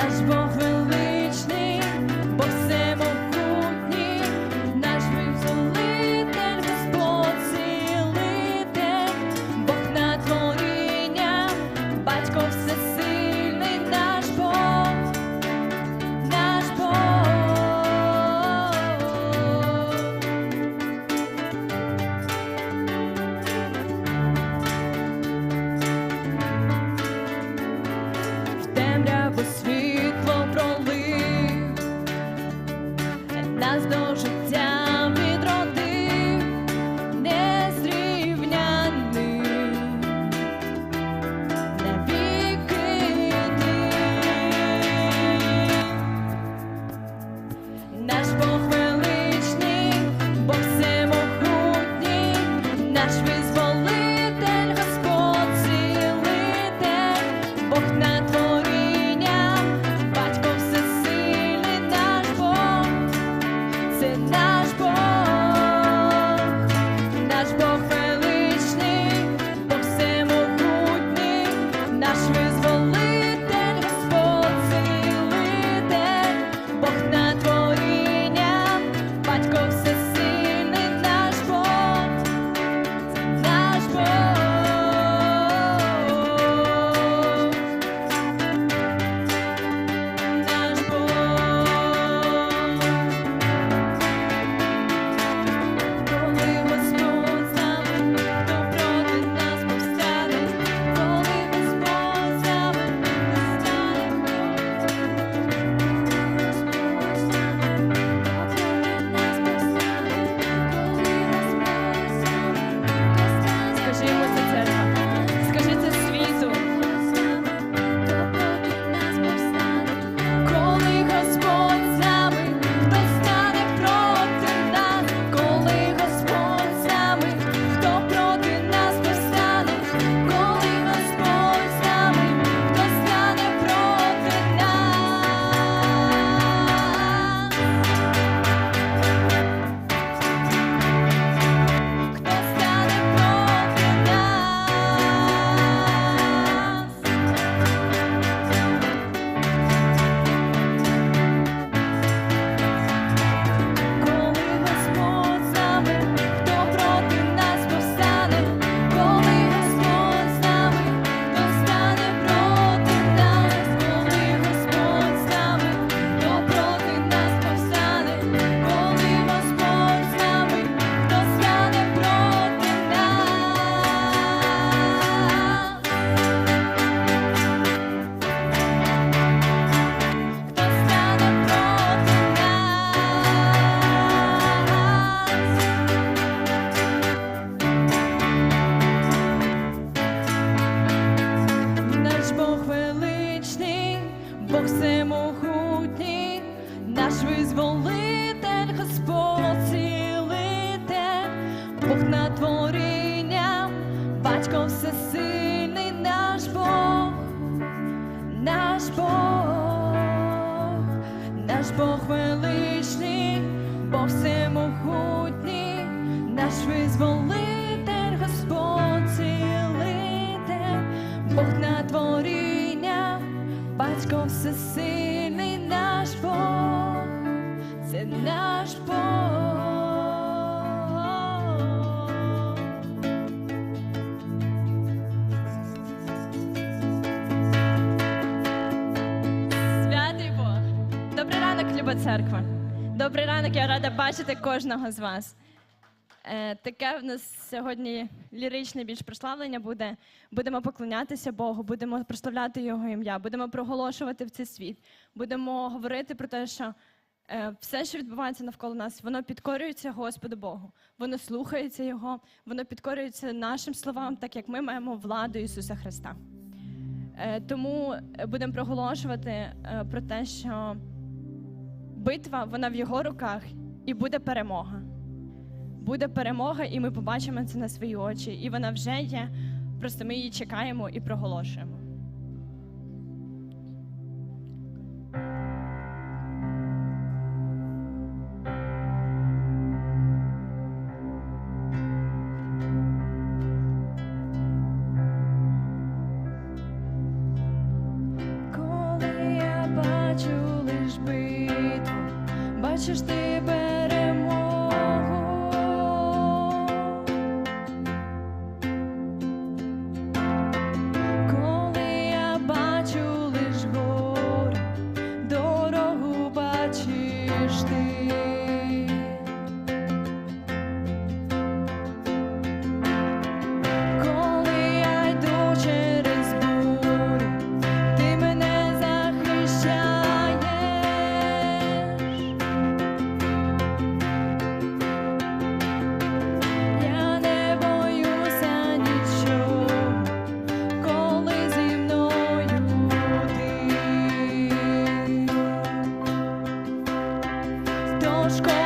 That's what Бог всемогутній, наш визволитель, Господь цілитель, Бог на творіння, батько всесильний наш Бог, наш Бог, наш Бог величний, Бог всемогутній, наш визволитель. батько всесильний наш Бог, це наш Бог. Святий Бог, добрий ранок, люба церква. Добрий ранок, я рада бачити кожного з вас. Е, таке в нас сьогодні ліричне більш прославлення буде. Будемо поклонятися Богу, будемо прославляти Його ім'я, будемо проголошувати в цей світ, будемо говорити про те, що е, все, що відбувається навколо нас, воно підкорюється Господу Богу, воно слухається Його, воно підкорюється нашим словам, так як ми маємо владу Ісуса Христа. Е, тому будемо проголошувати про те, що битва вона в його руках і буде перемога. Буде перемога, і ми побачимо це на свої очі. І вона вже є. Просто ми її чекаємо і проголошуємо. Коли я бачу лиш битву, бачиш ти Тож коли